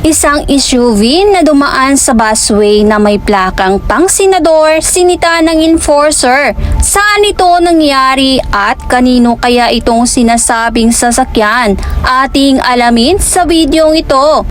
Isang SUV na dumaan sa busway na may plakang pang senador sinita ng enforcer. Saan ito nangyari at kanino kaya itong sinasabing sasakyan? Ating alamin sa videong ito.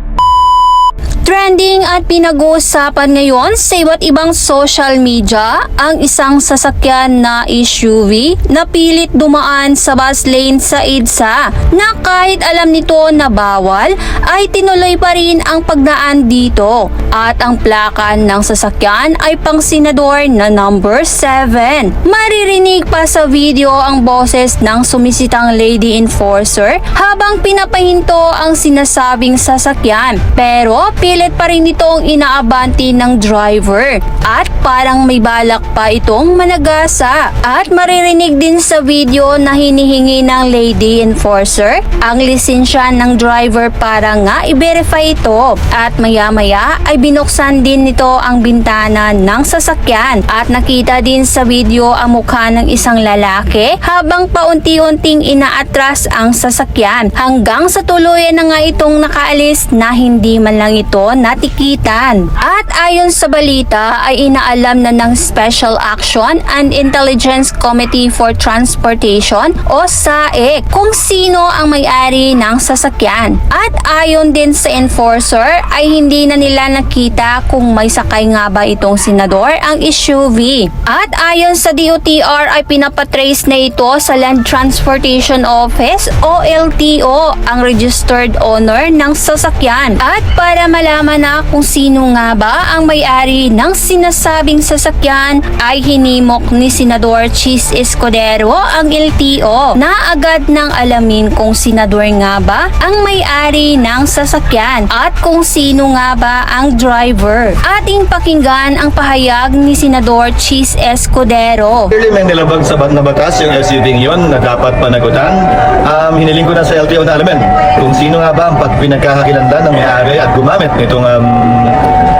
Trending at pinag-uusapan ngayon sa iba't ibang social media ang isang sasakyan na SUV na pilit dumaan sa bus lane sa EDSA na kahit alam nito na bawal ay tinuloy pa rin ang pagdaan dito at ang plaka ng sasakyan ay pang senador na number 7. Maririnig pa sa video ang boses ng sumisitang lady enforcer habang pinapahinto ang sinasabing sasakyan pero pilit pa rin itong inaabanti ng driver. At parang may balak pa itong managasa. At maririnig din sa video na hinihingi ng lady enforcer ang lisensya ng driver para nga i-verify ito. At maya maya ay binuksan din nito ang bintana ng sasakyan. At nakita din sa video ang mukha ng isang lalaki habang paunti-unting inaatras ang sasakyan. Hanggang sa tuluyan na nga itong nakaalis na hindi man lang ito natikitan. At ayon sa balita ay inaalam na ng Special Action and Intelligence Committee for Transportation o SAE kung sino ang may-ari ng sasakyan. At ayon din sa enforcer ay hindi na nila nakita kung may sakay nga ba itong senador ang SUV. At ayon sa DOTR ay pinapatrace na ito sa Land Transportation Office o LTO ang registered owner ng sasakyan. At para malaman na kung sino nga ba ang may-ari ng sinasabing sasakyan ay hinimok ni Senador Chis Escudero ang LTO na agad nang alamin kung senador nga ba ang may-ari ng sasakyan at kung sino nga ba ang driver. Ating pakinggan ang pahayag ni Senador Chis Escudero. Clearly may nilabag sa bat na batas yung SUV yon na dapat panagutan. Um, hiniling ko na sa LTO na alamin kung sino nga ba ang pag pinagkakakilandan ng may-ari at gumamit nitong um,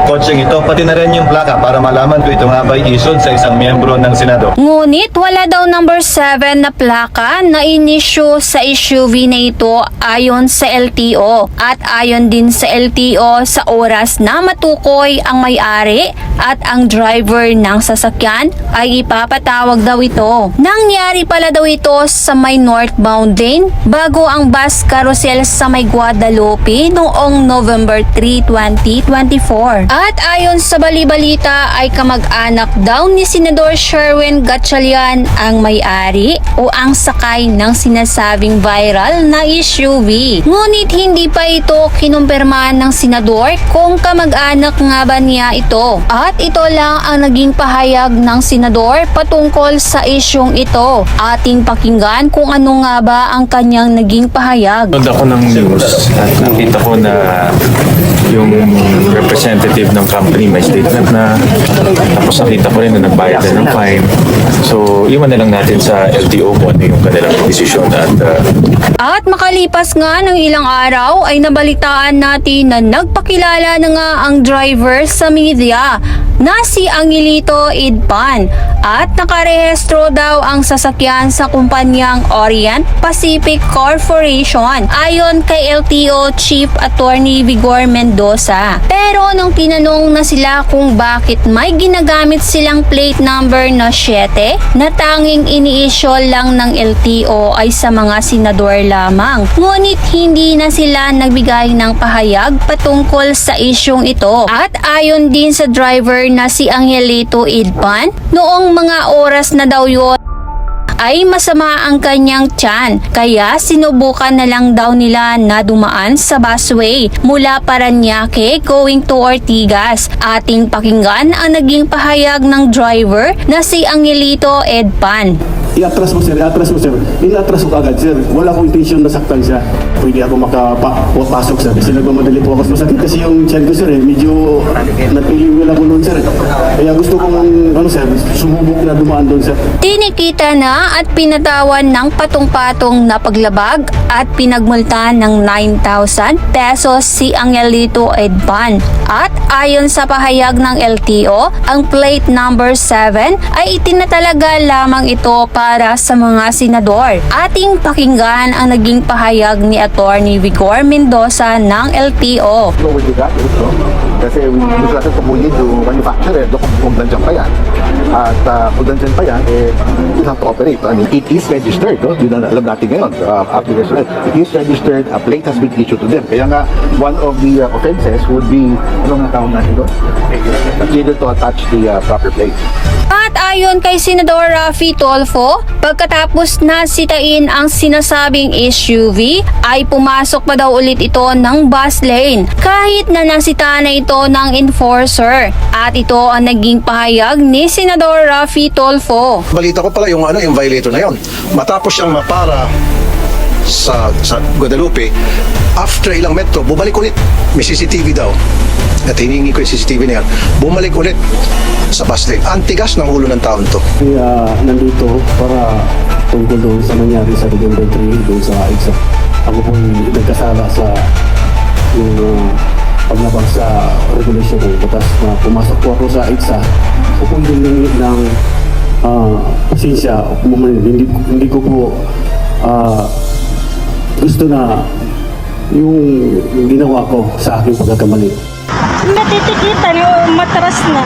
kotseng ito, pati na rin yung plaka para malaman kung ito nga ba isod sa isang miyembro ng Senado. Ngunit wala daw number 7 na plaka na inisyu sa SUV na ito ayon sa LTO at ayon din sa LTO sa oras na matukoy ang may-ari at ang driver ng sasakyan ay ipapatawag daw ito. Nangyari pala daw ito sa may northbound lane bago ang bus carousel sa may Guadalupe noong November 3, 2024. At ayon sa balibalita ay kamag-anak daw ni Senador Sherwin Gatchalian ang may-ari o ang sakay ng sinasabing viral na SUV. Ngunit hindi pa ito kinumpirmahan ng senador kung kamag-anak nga ba niya ito. At ito lang ang naging pahayag ng senador patungkol sa isyong ito. Ating pakinggan kung ano nga ba ang kanyang naging pahayag. Nanood ako ng news at nakita ko na yung representative ng company may statement na tapos nakita ko rin na nagbayad din ng fine. So, iwan na lang natin sa LTO kung ano yung kanilang desisyon at uh, At makalipas nga ng ilang araw ay nabalitaan natin na nagpakilala na nga ang driver sa media na si Angelito Idpan at nakarehistro daw ang sasakyan sa kumpanyang Orient Pacific Corporation ayon kay LTO Chief Attorney Vigor Mendoza. Pero nung tinanong na sila kung bakit may ginagamit silang plate number na 7 na tanging ini-issue lang ng LTO ay sa mga senador lamang. Ngunit hindi na sila nagbigay ng pahayag patungkol sa isyong ito. At ayon din sa driver na si Angelito Idpan, noong mga oras na daw yun ay masama ang kanyang tiyan. Kaya sinubukan na lang daw nila na dumaan sa busway mula Paranaque going to Ortigas. Ating pakinggan ang naging pahayag ng driver na si Angelito Edpan. I-atras mo sir, i-atras mo sir. In-atras ko agad sir. Wala akong intention na saktan siya. Pwede ako makapasok sir. Kasi nagmamadali po ako. Masakit kasi yung tiyan ko sir eh. Medyo napiliwil ako noon sir. Kaya gusto kong ano sir, sumubok na dumaan doon sir. Tinikita na at pinatawan ng patong-patong na paglabag at pinagmultahan ng 9,000 pesos si Angelito Edban. At ayon sa pahayag ng LTO, ang plate number 7 ay itinatalaga lamang ito para sa mga senador. Ating pakinggan ang naging pahayag ni Attorney Vigor Mendoza ng LTO. that also. Kasi gusto natin tumulid yung manufacturer doon kung, nandiyan pa yan. At uh, kung nandiyan pa yan, eh, you have to operate. I mean, it is registered. No? Yun ang alam natin ngayon. Uh, application. It is registered. A plate has been issued to them. Kaya nga, one of the uh, offenses would be, ano nga tawag natin doon? Failure to attach the uh, proper plate. At ayon kay Senador Rafi Tolfo, pagkatapos na sitain ang sinasabing SUV, ay pumasok pa daw ulit ito ng bus lane kahit na nasita na ito ng enforcer. At ito ang naging pahayag ni Senador Rafi Tolfo. balita ko pala yung ano yung violator na yon. Matapos siyang mapara sa sa Guadalupe, after ilang metro, bumalik ulit. May CCTV daw. At hiningi ko yung CCTV na yan. Bumalik ulit sa bus lane. Antigas ng ulo ng taon to. Kaya nandito para tungkol doon sa nangyari sa November 3 doon sa IGSA. Ako po nagkasala sa yung uh, paglabag sa regulation ng batas na pumasok po ako sa. Ako po yung nangyari ng uh, pasensya. Hindi, hindi ko po ah, gusto na yung, yung ginawa ko sa aking pagkakamali. Natitikitan o matras na.